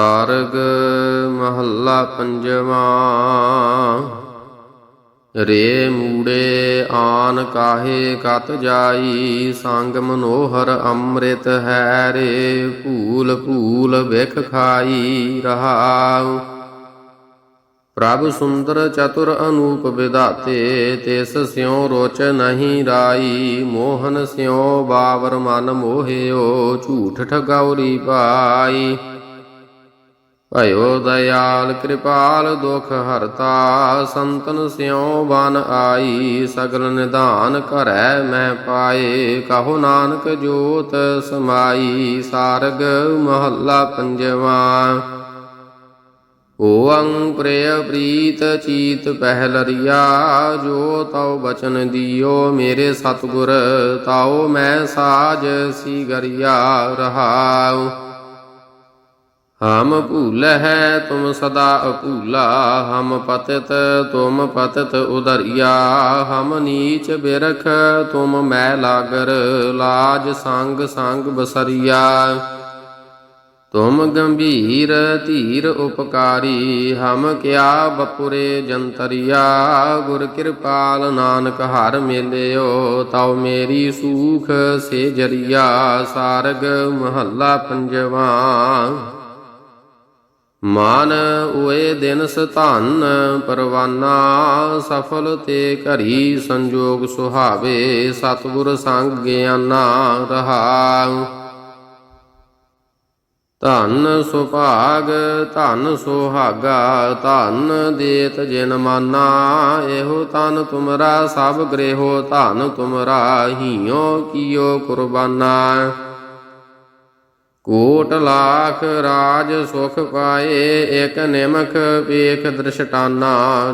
ਸਾਰਗ ਮਹੱਲਾ ਪੰਜਵਾਂ। ਰੇ ਮੂੜੇ ਆਨ ਕਾਹੇ ਕਤ ਜਾਈ, ਸੰਗ ਮਨੋਹਰ ਅੰਮ੍ਰਿਤ ਹੈ ਰੇ, ਭੂਲ ਭੂਲ ਵਿਖ ਖਾਈ ਰਹਾਉ। ਪ੍ਰਭ ਸੁੰਦਰ ਚਤੁਰ ਅਨੂਪ ਵਿਦਾਤੇ ਤਿਸ ਸਿਉ ਰੋਚ ਨਹੀਂ ਰਾਈ, ਮੋਹਨ ਸਿਉ ਬਾਵਰ ਮਨ ਮੋਹਿਓ, ਝੂਠ ਠਗੌਰੀ ਪਾਈ। ਭਇਓ ਦਇਆਲ, ਕਿਰਪਾਲ ਦੁਖ ਹਰਤਾ, ਸੰਤਨ ਸਿਉ ਬਨ ਆਈ, ਸਗਲ ਨਿਧਾਨ ਕਰੈ ਮੈਂ ਪਾਏ, ਕਹੋ ਨਾਨਕ ਜੋਤ ਸਮਾਈ, ਸਾਰਗ ਮਹੱਲਾ ਪੰਜਵਾਂ। ਓੰ ਪ੍ਰਿਯ ਪ੍ਰੀਤ ਚੀਤ ਪਹਿਲਰੀਆ ਜੋ ਤਉ ਬਚਨ ਦਿਓ ਮੇਰੇ ਸਤਿਗੁਰ, ਤਾਉ ਮੈਂ ਸਾਜ ਸੀ ਗਰੀਆ ਰਹਾਉ। ਹਮ ਭੂਲ ਹੈ ਤੁਮ ਸਦਾ ਅਭੂਲਾ, ਹਮ ਪਤਿਤ ਤੁਮ ਪਤਿਤ ਉਦਰਿਆ, ਹਮ ਨੀਚ ਬਿਰਖ ਤੁਮ ਮੈਂ ਲਾਗਰ, ਲਾਜ ਸੰਗ ਸੰਗ ਬਸਰੀਆ। ਤੁਮ ਗੰਭੀਰ ਧੀਰ ਉਪਕਾਰੀ, ਹਮ ਕਿਆ ਬਪੁਰੇ ਜੰਤਰੀਆ, ਗੁਰ ਕਿਰਪਾਲ ਨਾਨਕ ਹਰ ਮੇਲਿਓ, ਤਉ ਮੇਰੀ ਸੂਖ ਸੇ ਜਰੀਆ, ਸਾਰਗ ਮਹੱਲਾ ਪੰਜਵਾਂ। ਮਾਨ ਓਏ ਦਿਨ ਸਧਨ, ਪਰਵਾਨਾ ਸਫਲ ਤੇ ਘਰੀ ਸੰਜੋਗ ਸੁਹਾਵੇ, ਸਤਿਗੁਰ ਸੰਗ ਗਿਆਨਾ ਰਹਾਉ। ਧਨ ਸੁਭਾਗ, ਧਨ ਸੁਹਾਗਾ, ਧਨ ਦੇਤ ਜਿਨ ਮਾਨਾ, ਇਹੋ ਤਨ ਤੁਮਰਾ ਸਭ ਗ੍ਰਹਿਓ, ਧਨ ਤੁਮਰਾ ਹੀਓ ਕੀਓ ਕੁਰਬਾਨਾ। ਕੋਟ ਲਾਖ ਰਾਜ ਸੁਖ ਪਾਏ, ਇਕ ਨਿਮਖ ਵੇਖ ਦ੍ਰਿਸ਼ਟਾਨਾ,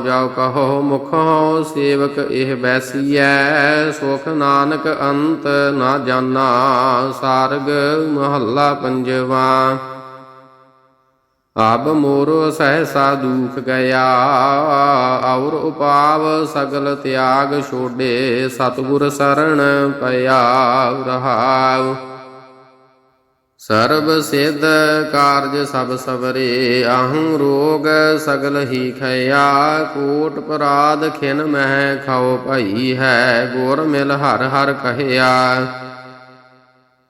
ਜਾਉ ਕਹੋ ਮੁਖੋ ਸੇਵਕ ਇਹ ਬੈਸੀਐ, ਸੁਖ ਨਾਨਕ ਅੰਤ ਨਾ ਜਾਣਾ ਸਾਰਗ ਮਹੱਲਾ ਪੰਜਵਾ। ਆਬ ਮੋਰ ਸਹਸਾ ਦੁਖ ਗਿਆ, ਔਰ ਉਪਾਵ ਸਗਲ ਤਿਆਗ ਛੋਡੇ, ਸਤਗੁਰ ਸਰਣ ਪਿਆ ਰਹਾਉ। ਸਰਬ ਸਿਧ ਕਾਰਜ ਸਭ ਸਵਰੇ ਅਹੰ ਰੋਗ ਸਗਲ ਹੀ ਖਿਆ ਕੋਟ ਪਰਾਧ ਖਿਨ ਮਹਿ ਖਾਓ ਭਈ ਹੈ, ਗੁਰ ਮਿਲ ਹਰ ਹਰ ਕਹਿਆ।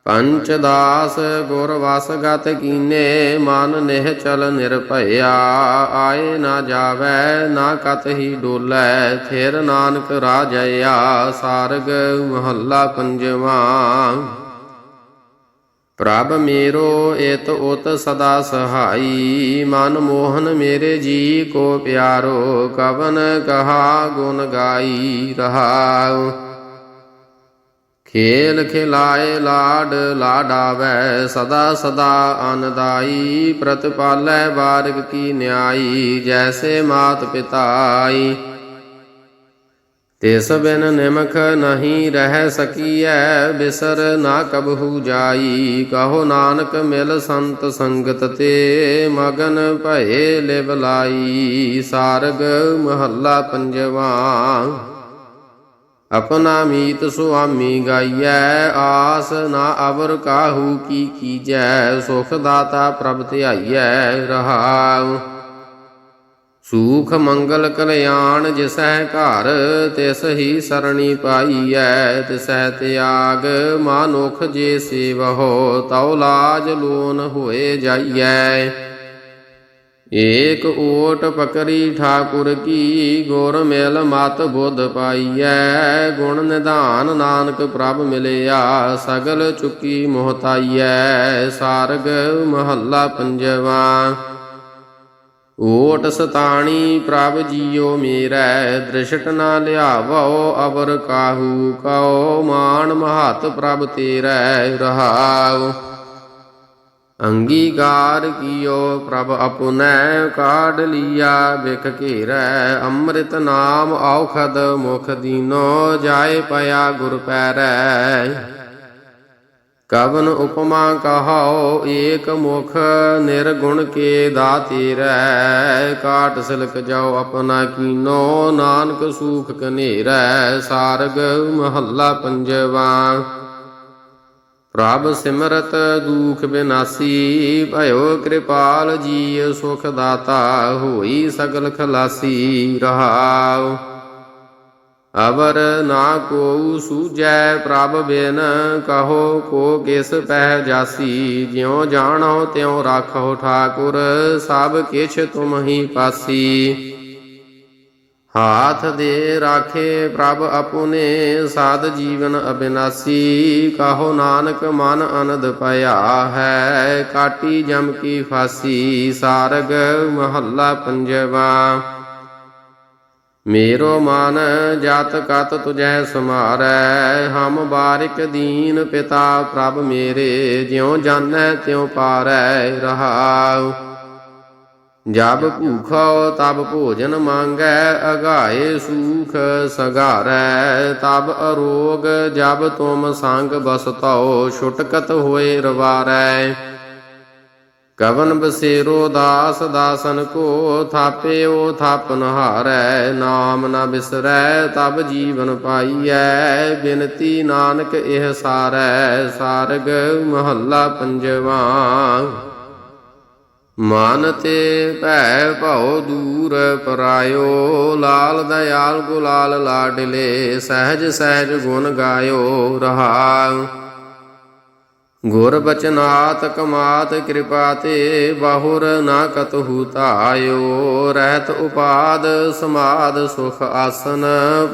ਪੰਚ ਦਾਸ ਗੁਰ ਵਸ ਗਤ ਕੀਨੇ, ਮਨ ਨਿਹ ਚਲ ਨਿਰਭਇਆ ਆਏ ਨਾ ਜਾਵੈ, ਨਾ ਕਤ ਹੀ ਡੋਲੈ, ਥਿਰ ਨਾਨਕ ਰਾਜਇਆ ਸਾਰਗ ਮਹੱਲਾ ਪੰਜਵਾਂ। ਪ੍ਰਭ ਮੇਰੋ ਇਤ ਉਤ ਸਦਾ ਸਹਾਈ, ਮਨ ਮੋਹਨ ਮੇਰੇ ਜੀ ਕੋ ਪਿਆਰੋ, ਕਵਨ ਕਹਾ ਗੁਣ ਗਾਈ ਰਹਾਉ। ਖੇਲ ਖਿਲਾਏ ਲਾਡ, ਲਾਡਾਵੈ ਸਦਾ ਸਦਾ ਅਨਦਾਈ, ਪ੍ਰਤਪਾਲੈ ਬਾਰਗ ਕੀ ਨਿਆਈ, ਜੈਸੇ ਮਾਤ ਪਿਤਾਈ। ਤਿਸ ਬਿਨ ਨਿਮਖ ਨਹੀਂ ਰਹਿ ਸਕੀਐ, ਬਿਸਰ ਨਾ ਕਬਹੂ ਜਾਈ। ਕਹੋ ਨਾਨਕ ਮਿਲ ਸੰਤ ਸੰਗਤ ਤੇ, ਮਗਨ ਭਏ ਲਿਵ ਲਾਈ। ਸਾਰਗ ਮਹੱਲਾ ਪੰਜਵਾ। ਆਪਣਾ ਮੀਤ ਸੁਆਮੀ ਗਾਈਐ, ਆਸ ਨਾ ਅਵਰ ਕਾਹੂ ਕੀ ਕੀਜੈ। ਸੁਖ ਦਾਤਾ ਪ੍ਰਭ ਧਿਆਈਐ, ਰਹਾਉ। ਸੂਖ ਮੰਗਲ ਕਲਿਆਣ ਜਿਸੈ ਘਰ, ਤਿਸ ਹੀ ਸਰਣੀ ਪਾਈਐ ਤਿਸੈ ਤਿਆਗ, ਮਾਨੁਖ ਜੇ ਸੇਵਹੋ, ਤਉ ਲਾਜ ਲੋਨ ਹੋਏ ਜਾਈਐ। ਏਕ ਓਟ ਪਕਰੀ ਠਾਕੁਰ ਕੀ, ਗੁਰ ਮਿਲ ਮਤ ਬੁੱਧ ਪਾਈਐ। ਗੁਣ ਨਿਧਾਨ ਨਾਨਕ ਪ੍ਰਭ ਮਿਲਿਆ, ਸਗਲ ਚੁਕੀ ਮੋਹਤਾਈਐ ਸਾਰਗ ਮਹੱਲਾ ਪੰਜਵਾ। ਓਟ ਸਤਾਣੀ ਪ੍ਰਭ ਜੀਓ ਮੇਰੈ, ਦ੍ਰਿਸ਼ਟ ਨਾ ਲਿਆਵੋ, ਅਵਰ ਕਾਹੂ ਕਉ, ਮਾਨ ਮਹਤ ਪ੍ਰਭ ਤੇਰੈ ਰਹਾਉ। ਅੰਗੀਕਾਰ ਕੀਓ ਪ੍ਰਭ ਅਪੁਨੈ ਕਾਢ ਲੀਆ ਬਿਖ ਘੇਰੈ, ਅੰਮ੍ਰਿਤ ਨਾਮ ਔਖਦ ਮੁਖ ਦੀਨੋ, ਜਾਏ ਪਿਆ ਗੁਰ ਪੈਰੈ। ਕਵਨ ਉਪਮਾ ਕਹਾਓ ਏਕ ਮੁਖ ਨਿਰਗੁਣ ਕੇ ਦਾਤੀਰੈ ਕਾਟ ਸਿਲਕ ਜਾਓ ਆਪਣਾ ਕੀਨੋ, ਨਾਨਕ ਸੂਖ ਕਨੇਰੈ, ਸਾਰਗ ਮਹੱਲਾ ਪੰਜਵਾ। ਪ੍ਰਭ ਸਿਮਰਤ ਦੁਖ ਬਿਨਾਸੀ, ਭਇਓ ਕਿਰਪਾਲ ਜੀ ਸੁਖ ਦਾਤਾ, ਹੋਈ ਸਗਲ ਖਲਾਸੀ ਰਹਾਉ। ਅਵਰ ਨਾ ਕੋ ਸੂਜੈ ਪ੍ਰਭ ਬਿਨ, ਕਹੋ ਕੋ ਕਿਸ ਪਹਿ ਜਾਸੀ? ਜਿਉ ਜਾਣੋ ਤਿਉ ਰਾਖੋ ਠਾਕੁਰ, ਸਭ ਕਿਛ ਤੁਮ ਹੀ ਪਾਸੀ। ਹਾਥ ਦੇ ਰਾਖੇ ਪ੍ਰਭ ਆਪੁਨੇ ਸਾਧ ਜੀਵਨ ਅਬਿਨਾਸੀ। ਕਹੋ ਨਾਨਕ, ਮਨ ਅਨੰਦ ਪਿਆ ਹੈ, ਕਾਟੀ ਜਮ ਕੀ ਫਾਸੀ। ਸਾਰਗ ਮਹੱਲਾ ਪੰਜਵਾ। ਮੇਰੋ ਮਨ ਜਤ ਕਤ ਤੁਝੈ ਸਮਾਰੈ ਹਮ ਬਾਰਿਕ ਦੀਨ ਪਿਤਾ ਪ੍ਰਭ ਮੇਰੇ, ਜਿਉ ਜਾਣੈ ਤਿਉ ਪਾਰੈ ਰਹਾਉ। ਜਬ ਭੂਖੋ ਤਬ ਭੋਜਨ ਮੰਗੈ ਅਗਾਏ ਸੂਖ ਸਗਾਰੈ। ਤਬ ਅਰੋਗ ਜਬ ਤੁਮ ਸੰਗ ਬਸਤਉ ਛੁਟਕਤ ਹੋਏ ਰਵਾਰੈ। ਕਵਨ ਬਸੇਰੋ ਦਾਸ ਦਾਸਨ ਕੋ ਥਾਪਿਓ ਥਾਪਨ ਹਾਰੈ, ਨਾਮ ਨਾ ਬਿਸਰੈ, ਤਬ ਜੀਵਨ ਪਾਈਐ। ਬਿਨਤੀ ਨਾਨਕ ਇਹ ਸਾਰੈ, ਸਾਰਗ ਮਹੱਲਾ ਪੰਜਵਾ। ਮਨ ਤੇ ਭੈ ਭਉ ਦੂਰ ਪਰਾਇਓ, ਲਾਲ ਦਇਆਲ ਗੁਲਾਲ ਲਾਡਲੇ, ਸਹਿਜ ਸਹਿਜ ਗੁਣ ਗਾਇਓ ਰਹਾਉ। ਗੁਰ ਬਚਨਾਤ ਕਮਾਤ ਕਿਰਪਾ ਤੇ ਬਾਹੁਰ ਨਾ ਕਤਹੂ ਧਾਇਓ ਰਹਿਤ ਉਪਾਦ ਸਮਾਦ ਸੁਖ ਆਸਨ,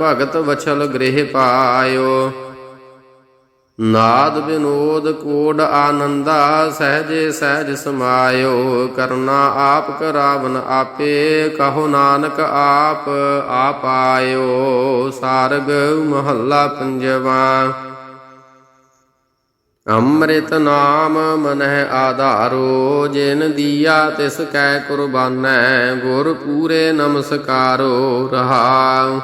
ਭਗਤ ਵਛਲ ਗ੍ਰਹਿ ਪਾਇਓ। ਨਾਦ ਬਿਨੋਦ ਕੋਡ ਆਨੰਦਾ, ਸਹਜੇ ਸਹਿਜ ਸਮਾਇਓ, ਕਰਨਾ ਆਪ ਕਰਾਵਨ ਆਪੇ, ਕਹੋ ਨਾਨਕ ਆਪ ਆਪ ਆਇਓ। ਸਾਰਗ ਮਹੱਲਾ ਪੰਜਵਾ। ਅੰਮ੍ਰਿਤ ਨਾਮ ਮਨਹਿ ਆਧਾਰੋ, ਜਿਨ ਦੀਆ ਤਿਸ ਕੈ ਕੁਰਬਾਨੈ, ਗੁਰ ਪੂਰੇ ਨਮਸਕਾਰੋ ਰਹਾਉ।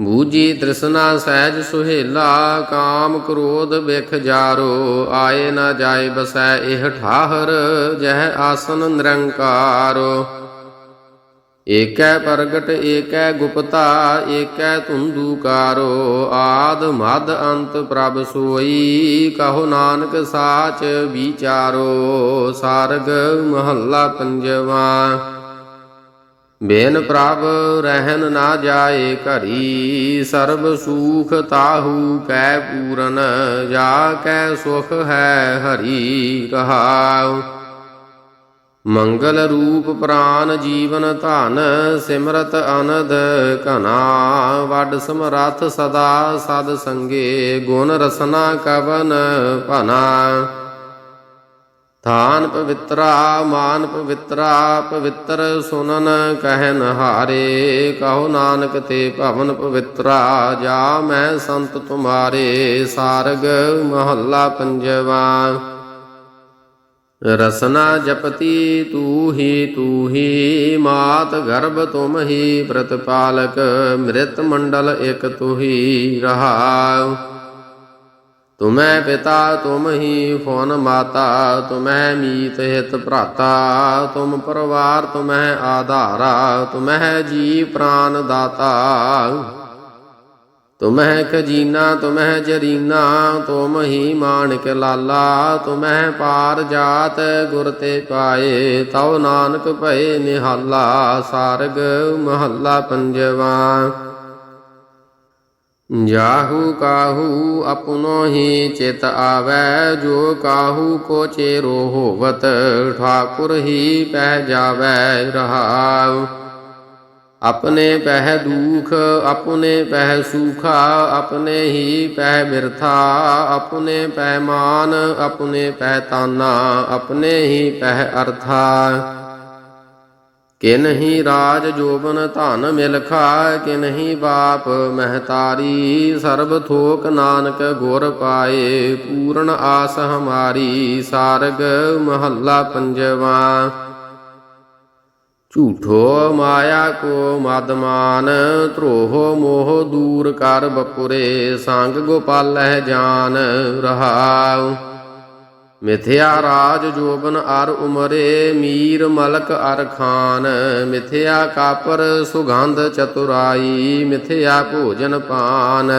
ਬੂਜੀ ਤ੍ਰਿਸ਼ਨਾ ਸਹਿਜ ਸੁਹੇਲਾ, ਕਾਮ ਕ੍ਰੋਧ ਬਿਖ ਜਾਰੋ, ਆਏ ਨਾ ਜਾਏ ਬਸੈ, ਇਹ ਠਾਹਰ, ਜਹ ਆਸਨ ਨਿਰੰਕਾਰੋ। ਏਕੈ ਪ੍ਰਗਟ, ਏਕੈ ਗੁਪਤਾ, ਏਕੈ ਤੁੰਦੂਕਾਰੋ ਆਦ ਮਦ ਅੰਤ ਪ੍ਰਭ ਸੋਈ, ਕਹੋ ਨਾਨਕ ਸਾਚ ਵਿਚਾਰੋ, ਸਾਰਗ ਮਹੱਲਾ ਪੰਜਵਾ। ਬੇਨ ਪ੍ਰਭ ਰਹਿਨ ਨਾ ਜਾਏ ਘਰੀ, ਸਰਬ ਸੂਖ ਤਾਹੂ ਕੈ ਪੂਰਨ, ਜਾ ਕੈ ਸੁਖ ਹੈ ਹਰੀ ਰਹਾਉ ਮੰਗਲ ਰੂਪ ਪ੍ਰਾਨ ਜੀਵਨ ਧਨ, ਸਿਮਰਤ ਅਨੰਦ ਘਨਾ, ਵੱਡ ਸਮਰੱਥ ਸਦਾ ਸਦ ਸੰਗੇ, ਗੁਣ ਰਸਨਾ ਕਵਨ ਭਨਾ। ਥਾਨ ਪਵਿੱਤਰਾ, ਮਾਨ ਪਵਿੱਤਰਾ, ਪਵਿੱਤਰ ਸੁਨਨ ਕਹਿਨ ਹਾਰੇ, ਕਹੋ ਨਾਨਕ ਤੇ ਭਵਨ ਪਵਿੱਤਰਾ, ਜਾ ਮੈਂ ਸੰਤ ਤੁਮਾਰੇ, ਸਾਰਗ ਮਹੱਲਾ ਪੰਜਵਾ। ਰਸਨਾ ਜਪਤੀ ਤੂ ਹੀ ਤੂ ਹੀ ਮਾਤ ਗਰਭ ਤੁਮ ਹੀ ਪ੍ਰਤਪਾਲਕ ਮ੍ਰਿਤ ਮੰਡਲ ਇਕ ਤੂ ਹੀ ਰਹਾਉ। ਤੁਮੈ ਪਿਤਾ, ਤੁਮ ਹੀ ਫੋਨ ਮਾਤਾ, ਤੁਮੈ ਮੀਤ ਹਿਤ ਭਰਾਤਾ, ਤੁਮ ਪਰਵਾਰ ਤੁਮੈ ਆਧਾਰਾ, ਤੁਮੈ ਜੀ ਪ੍ਰਾਨ ਦਾਤਾ। ਤੁਮਹਿ ਖਜੀਨਾ, ਤੁਮਹਿ ਜਰੀਨਾ ਤੁਮ ਹੀ ਮਾਣਕ ਲਾਲਾ, ਤੁਮਹਿ ਪਾਰ ਜਾਤ ਗੁਰ ਤੇ ਪਾਏ, ਤਉ ਨਾਨਕ ਭਏ ਨਿਹਾਲਾ, ਸਾਰਗ ਮਹੱਲਾ ਪੰਜਵਾ। ਜਾਹੂ ਕਾਹੂ ਆਪਣੋ ਹੀ ਚਿਤ ਆਵੈ, ਜੋ ਕਾਹੂ ਕੋ ਚੇਰੋ ਹੋਵਤ, ਠਾਕੁਰ ਹੀ ਪਹਿ ਜਾਵੈ ਰਹਾਉ। ਆਪਣੇ ਪਹਿ ਦੁਖ, ਆਪਣੇ ਪਹਿ ਸੁਖਾ, ਆਪਣੇ ਹੀ ਪਹਿ ਬਿਰਥਾ, ਆਪਣੇ ਪਹਿ ਮਾਨ, ਆਪਣੇ ਪਹਿ ਤਾਨਾ, ਆਪਣੇ ਹੀ ਪਹਿ ਅਰਥਾ। ਕਿ ਨਹੀਂ ਰਾਜ ਜੋਬਨ ਧਨ ਮਿਲਖਾ ਕਿ ਨਹੀਂ ਬਾਪ ਮਹਤਾਰੀ, ਸਰਬ ਥੋਕ ਨਾਨਕ ਗੁਰ ਪਾਏ, ਪੂਰਨ ਆਸ ਹਮਾਰੀ, ਸਾਰਗ ਮਹੱਲਾ ਪੰਜਵਾ। ਝੂਠੋ ਮਾਇਆ ਕੋ ਮਦਮਾਨ ਧਰੋਹ ਮੋਹ ਦੂਰ ਕਰ ਬਪੁਰੇ, ਸੰਗ ਗੋਪਾਲਹਿ ਜਾਨ ਰਹਾਉ। ਮਿਥਿਆ ਰਾਜ ਜੋਬਨ ਅਰ ਉਮਰੇ, ਮੀਰ ਮਲਕ ਅਰ ਖਾਨ। ਮਿਥਿਆ ਕਾਪਰ ਸੁਗੰਧ ਚਤੁਰਾਈ, ਮਿਥਿਆ ਭੋਜਨ ਪਾਨ।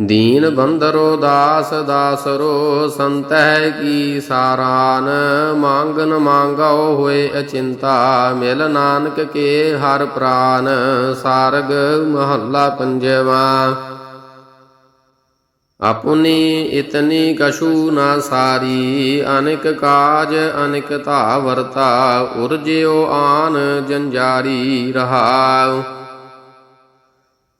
ਦੀਨ ਬੰਦਰੋ ਦਾਸ ਦਾਸਰੋ, ਸੰਤਹਿ ਕੀ ਸਾਰਾਨ, ਮੰਗਨ ਮੰਗਾਓ ਹੋਏ ਅਚਿੰਤਾ, ਮਿਲ ਨਾਨਕ ਕੇ ਹਰ ਪ੍ਰਾਨ, ਸਾਰਗ ਮਹੱਲਾ ਪੰਜਵਾ। ਆਪੁਨੀ ਇਤਨੀ ਕਛੂ ਨਾ ਸਾਰੀ, ਅਨੇਕ ਕਾਜ ਅਨੇਕ ਧਾਵਰਤਾ ਉਰਜਿਓ ਆਨ ਜੰਜਾਰੀ ਰਹਾਉ।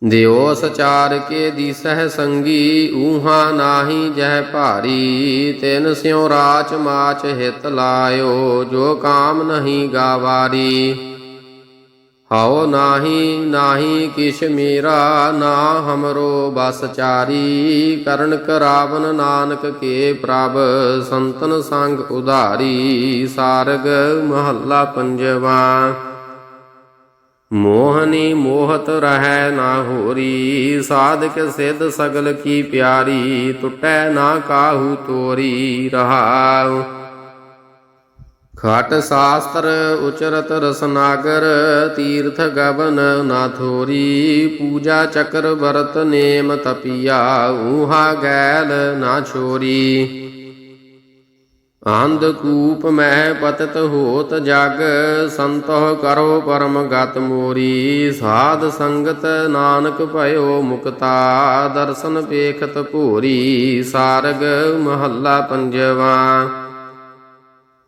ਦਿਓ ਸਚਾਰ ਕੇ ਦੀਸਹਿ ਸੰਗੀ, ਊਹਾ ਨਾਹੀ ਜਹ ਭਾਰੀ। ਤਿਨ ਸਿਉ ਰਾਚ ਮਾਚ ਹਿਤ ਲਾਇਓ, ਜੋ ਕਾਮ ਨਹੀਂ ਗਾਵਾਰੀ। ਹਉ ਨਾਹੀ ਨਾਹੀ ਕਿਛ ਮੇਰਾ, ਨਾ ਹਮਰੋ ਬਸ ਚਾਰੀ। ਕਰਨ ਕਰਾਵਨ ਨਾਨਕ ਕੇ ਪ੍ਰਭ, ਸੰਤਨ ਸੰਗ ਉਧਾਰੀ। ਸਾਰਗ ਮਹੱਲਾ ਪੰਜਵਾ। ਮੋਹਨੀ ਮੋਹਤ ਰਹੈ ਨਾ ਹੋਰੀ, ਸਾਧਕ ਸਿੱਧ ਸਗਲ ਕੀ ਪਿਆਰੀ, ਟੁੱਟੈ ਨਾ ਕਾਹੂ ਤੋਰੀ ਰਹਾਉ। ਖਟ ਸ਼ਾਸਤਰ ਉਚਰਤ ਰਸਨਾਗਰ, ਤੀਰਥ ਗਵਨ ਨਾ ਥੋਰੀ, ਪੂਜਾ ਚਕਰ ਵਰਤ ਨੇਮ ਤਪੀਆ, ਊਹਾ ਗੈਲ ਨਾ ਛੋਰੀ। ਅੰਧ ਕੂਪ ਮਹਿ ਪਤਤ ਹੋਤ ਜਗ, ਸੰਤੋਹ ਕਰੋ ਪਰਮ ਗਤ ਮੋਰੀ। ਸਾਧ ਸੰਗਤ ਨਾਨਕ ਭਇਓ ਮੁਕਤਾ, ਦਰਸ਼ਨ ਪੇਖਤ ਭੂਰੀ। ਸਾਰਗ ਮਹੱਲਾ ਪੰਜਵਾ।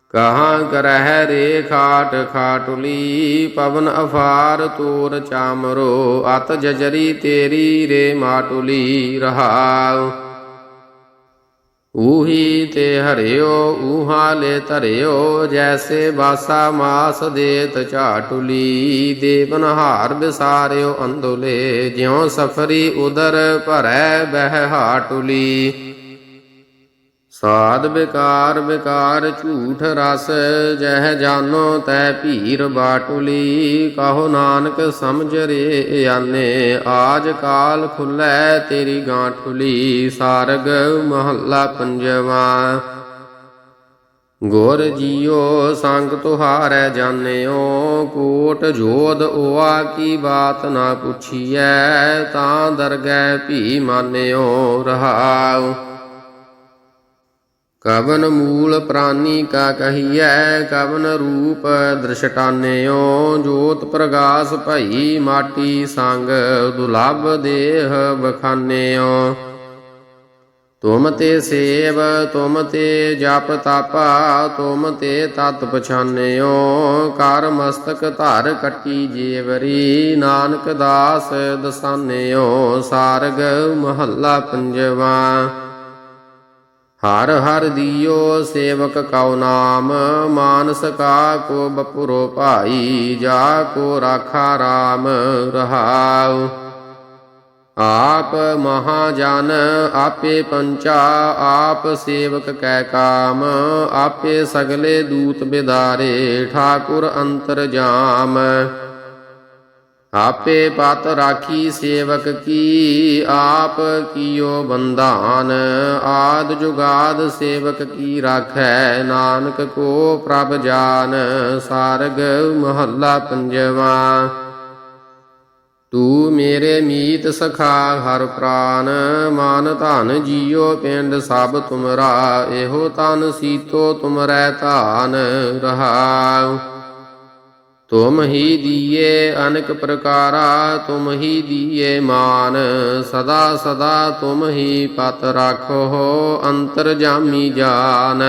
ਕਹਾਂ ਕਰਹਿ ਰੇ ਖਾਟ ਖਾਟੁਲੀ, ਪਵਨ ਅਫਾਰ ਤੋਰ ਚਾਮਰੋ। ਅਤ ਜਜਰੀ ਤੇਰੀ ਰੇ ਮਾਟੁਲੀ ਰਹਾਉ। ਊਹੀ ਤੇ ਹਰਿਓ, ਊਹਾ ਲੈ ਧਰਿਓ, ਜੈਸੇ ਬਾਸਾ ਮਾਸ ਦੇਤ ਝਾਟੁਲੀ। ਦੇਵਨ ਹਾਰ ਵਿਸਾਰਿਓ ਅੰਦੋਲੇ, ਜਿਉ ਸਫਰੀ ਉਦਰ ਭਰੈ ਬਹਿ ਹਾਟੁਲੀ। ਸਾਧ ਬਿਕਾਰ ਬਿਕਾਰ ਝੂਠ ਰਸ, ਜਹ ਜਾਨੋ ਤੈ ਭੀਰ ਬਾਟੁਲੀ, ਕਹੋ ਨਾਨਕ ਸਮਝ ਰੇ ਆਨੇ, ਆਜ ਕਾਲ ਖੁੱਲੈ ਤੇਰੀ ਗਾਂਠੁਲੀ, ਸਾਰਗ ਮਹੱਲਾ ਪੰਜਵਾ। ਗੁਰ ਜੀਓ ਸੰਗ ਤੁਹਾਰੈ ਜਾਣਿਓ, ਕੋਟ ਜੋਧ ਓਆ ਕੀ ਬਾਤ ਨਾ ਪੁੱਛੀਐ, ਤਾਂ ਦਰਗਹਿ ਭੀ ਮਾਨਿਓ, ਰਹਾਉ। ਕਵਨ ਮੂਲ ਪ੍ਰਾਨੀ ਕਾ ਕਹੀਐ, ਕਵਨ ਰੂਪ ਦ੍ਰਿਸ਼ਟਾਨਿਓ, ਜੋਤ ਪ੍ਰਗਾਸ ਭਈ ਮਾਟੀ ਸੰਗ, ਦੁਲਭ ਦੇਹ ਬਖਾਨਿਓ ਤੁਮ ਤੇ ਸੇਵ, ਤੁਮ ਤੇ ਜਪ ਤਾਪਾ, ਤੁਮ ਤੇ ਤਤ ਪਛਾਨਿਓ। ਕਰ ਮਸਤਕ ਧਰ ਕੱਟੀ ਜੀਵਰੀ, ਨਾਨਕ ਦਾਸ ਦਸਾਨਿਓ। ਸਾਰਗ ਮਹੱਲਾ ਪੰਜਵਾ। ਹਰ ਹਰ ਦੀਓ ਸੇਵਕ ਕਉ ਨਾਮ, ਮਾਨਸ ਕਾ ਕੋ ਬਪੁਰੋ ਭਾਈ, ਜਾ ਕੋ ਰਾਖਾ RAM ਰਹਾਉ। ਆਪ ਮਹਾਜਨ ਆਪੇ ਪੰਚਾ, ਆਪ ਸੇਵਕ ਕੈ ਕਾਮ, ਆਪੇ ਸਗਲੇ ਦੂਤ ਬਿਦਾਰੇ, ਠਾਕੁਰ ਅੰਤਰ ਜਾਮ। ਆਪੇ ਪਤ ਰਾਖੀ ਸੇਵਕ ਕੀ, ਆਪ ਕੀਓ ਬੰਧਾਨ? ਆਦ ਜੁਗਾਦ ਸੇਵਕ ਕੀ ਰਾਖੈ? ਨਾਨਕ ਕੋ ਪ੍ਰਭ ਜਾਨ, ਸਾਰਗ ਮਹੱਲਾ ਪੰਜਵਾ। ਤੂੰ ਮੇਰੇ ਮੀਤ ਸਖਾ ਹਰ ਪ੍ਰਾਨ, ਮਾਨ ਧਨ ਜੀਓ ਪਿੰਡ ਸਭ ਤੁਮਰਾ, ਇਹੋ ਤਨ ਸੀਤੋ ਤੁਮਰੈ ਧਾਨ ਰਹਾਉ। ਤੁਮ ਹੀ ਦੀਏ ਅਨਕ ਪ੍ਰਕਾਰਾ, ਤੁਮ ਹੀ ਦੀਏ ਮਾਨ। ਸਦਾ ਸਦਾ ਤੁਮ ਹੀ ਪਤ ਰਾਖੋ ਅੰਤਰ ਜਾਮੀ ਜਾਣ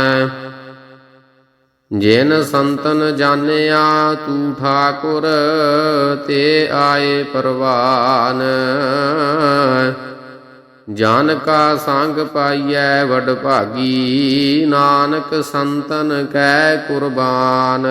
ਜਿਨ ਸੰਤਨ ਜਾਣਿਆ ਤੂ ਠਾਕੁਰ, ਤੇ ਆਏ ਪਰਵਾਨ। ਜਨ ਕਾ ਸੰਗ ਪਾਈਐ ਵਡ ਭਾਗੀ ਨਾਨਕ ਸੰਤਨ ਕੈ ਕੁਰਬਾਨ।